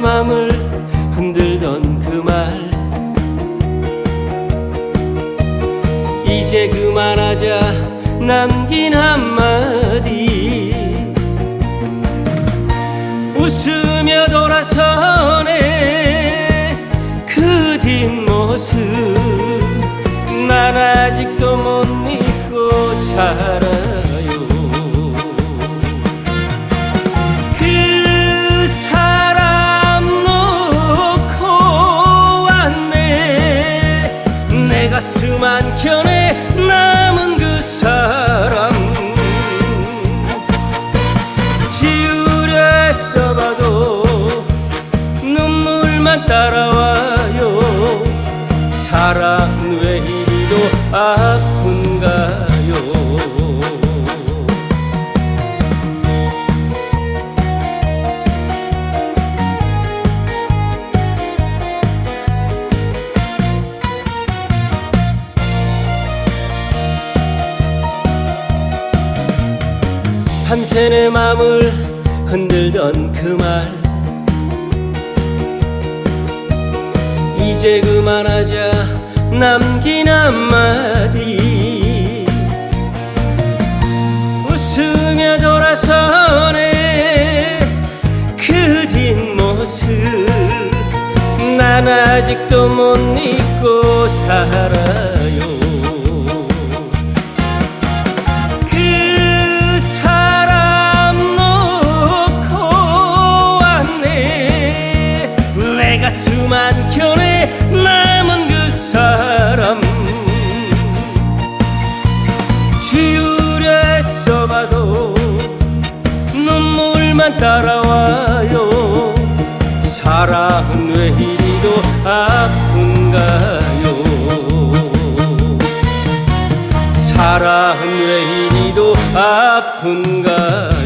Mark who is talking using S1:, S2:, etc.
S1: 맘을 흔들던 그 말. 이제 그만하자 남긴 한마디. 웃으며 돌아서네 그 뒷모습. 난 아직도 못 눈물만 따라와요. 사랑은 왜 이리도 아픈가요? 밤새 내 맘을 흔들던 그 말 이제 그만하자. 남긴 한마디. 웃으며 돌아서네. 그 뒷모습 난 아직도 못 잊고 살아 따라와요. 사랑은 왜 이리도 아픈가요? 사랑은 왜 이리도 아픈가요